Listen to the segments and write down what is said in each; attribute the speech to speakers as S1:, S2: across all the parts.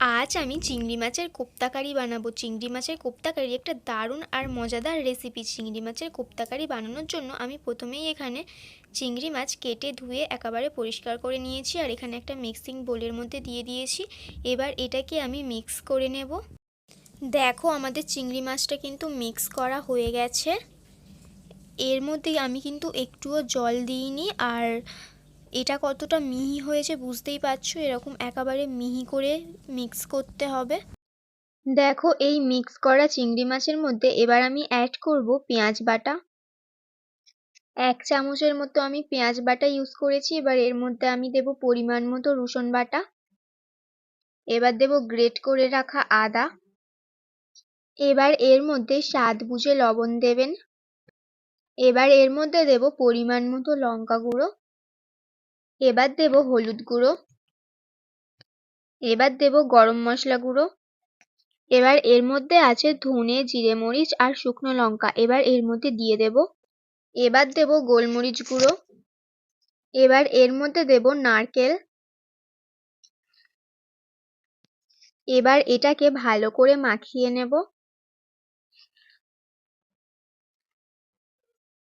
S1: আজ আমি চিংড়ি মাছের কোপ্তাকারি বানাবো। চিংড়ি মাছের কোপ্তাকারি একটা দারুণ আর মজাদার রেসিপি চিংড়ি মাছের কোপ্তাকারি বানানোর জন্য আমি প্রথমেই এখানে চিংড়ি মাছ কেটে ধুয়ে একেবারে পরিষ্কার করে নিয়েছি আর এখানে একটা মিক্সিং বোলের মধ্যে দিয়ে দিয়েছি। এবার এটাকে আমি মিক্স করে নেব। দেখো আমাদের চিংড়ি মাছটা কিন্তু মিক্স করা হয়ে গেছে। এর মধ্যে আমি কিন্তু একটুও জল দিইনি আর এটা কতটা মিহি হয়েছে বুঝতেই পারছ? এরকম একেবারে মিহি করে মিক্স করতে হবে। দেখো, এই মিক্স করা চিংড়ি মাছের মধ্যে এবার আমি অ্যাড করব পেঁয়াজ বাটা। এক চামচের মতো আমি পেঁয়াজ বাটা ইউজ করেছি, এবার এর মধ্যে আমি দেব পরিমাণ মতো রসুন বাটা। এবার দেব গ্রেট করে রাখা আদা। এবার এর মধ্যে স্বাদ বুঝে লবণ দেবেন। এবার এর মধ্যে দেব পরিমাণ মতো লঙ্কা গুঁড়ো। এবার দেব হলুদ গুঁড়ো। এবার দেব গরম মশলা গুঁড়ো। এবার এর মধ্যে আছে ধনে, জিরে মরিচ আর শুকনো লঙ্কা। এবার এর মধ্যে দিয়ে দেব। এবার দেব গোলমরিচ গুঁড়ো। এবার এর মধ্যে দেব নারকেল। এবার এটাকে ভালো করে মাখিয়ে নেব।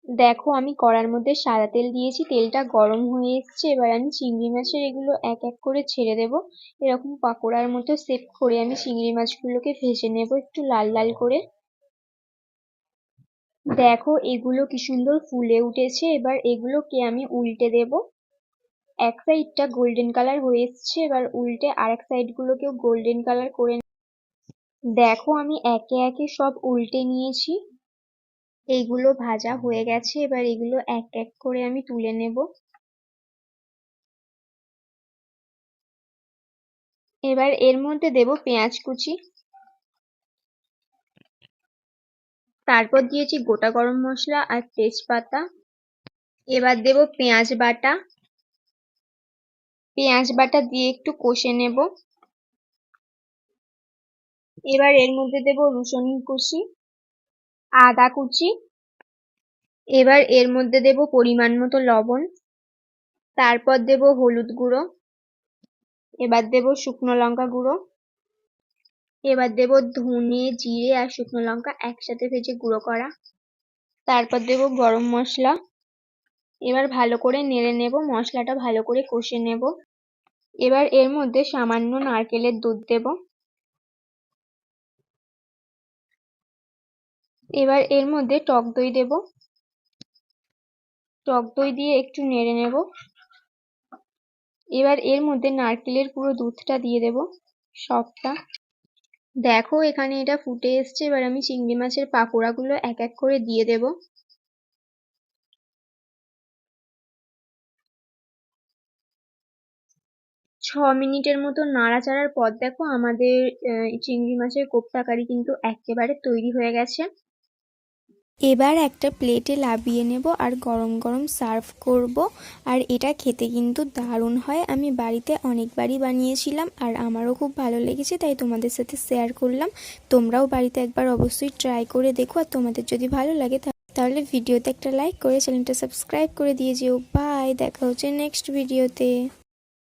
S1: দেখো, আমি কড়ার মধ্যে সাদা তেল দিয়েছি, তেলটা গরম হয়ে এসছে, এবার আমি চিংড়ি মাছের এগুলো এক এক করে ছেড়ে দেব। এরকম পাকোড়ার মতো সেট করে আমি চিংড়ি মাছগুলোকে ভেজে নেব একটু লাল লাল করে। দেখো, এগুলো কি সুন্দর ফুলে উঠেছে, এবার এগুলোকে আমি উল্টে দেব। এক সাইডটা গোল্ডেন কালার হয়ে এসছে, এবার উল্টে আরেক সাইডগুলোকেও গোল্ডেন কালার করে দেখো, আমি একে একে সব উল্টে নিয়েছি। এইগুলো ভাজা হয়ে গেছে, এবার এগুলো এক এক করে আমি তুলে নেব। এবার এর মধ্যে দেব পেঁয়াজ কুচি। তারপর দিয়েছি গোটা গরম মশলা আর তেজপাতা। এবার দেব পেঁয়াজ বাটা। পেঁয়াজ বাটা দিয়ে একটু কষে নেব। এবার এর মধ্যে দেব রসুন কুচি। আদা কুচি। এবার এর মধ্যে দেব পরিমাণ মতো লবণ। তারপর দেব হলুদ গুঁড়ো। এবার দেব শুকনো লঙ্কা গুঁড়ো। এবার দেব ধনে, জিরে আর শুকনো লঙ্কা একসাথে ভেজে গুঁড়ো করা। তারপর দেব গরম মশলা। এবার ভালো করে নেড়ে নেব, মশলাটা ভালো করে কষে নেব। এবার এর মধ্যে সামান্য নারকেলের দুধ দেব। এবার এর মধ্যে টক দই দেব। টক দই দিয়ে একটু নেড়ে নেব। এবার এর মধ্যে নারকেলের পুরো দুধটা দিয়ে দেব সবটা। দেখো এখানে এটা ফুটে এসছে, এবার আমি চিংড়ি মাছের পাকোড়াগুলো এক এক করে দিয়ে দেব। ছ মিনিটের মতো নাড়াচাড়ার পর দেখো আমাদের চিংড়ি মাছের কোপ্তা কারি কিন্তু একেবারে তৈরি হয়ে গেছে। এবার একটা প্লেটে লাবিয়ে নেব আর গরম গরম সার্ভ করব। আর এটা খেতে কিন্তু দারুণ হয়। আমি বাড়িতে অনেকবারই বানিয়েছিলাম আর আমারও খুব ভালো লেগেছে, তাই তোমাদের সাথে শেয়ার করলাম। তোমরাও বাড়িতে একবার অবশ্যই ট্রাই করে দেখো। আর তোমাদের যদি ভালো লাগে তাহলে ভিডিওতে একটা লাইক করে চ্যানেলটা সাবস্ক্রাইব করে দিয়ে যেও। বাই, দেখা হচ্ছে নেক্সট ভিডিওতে।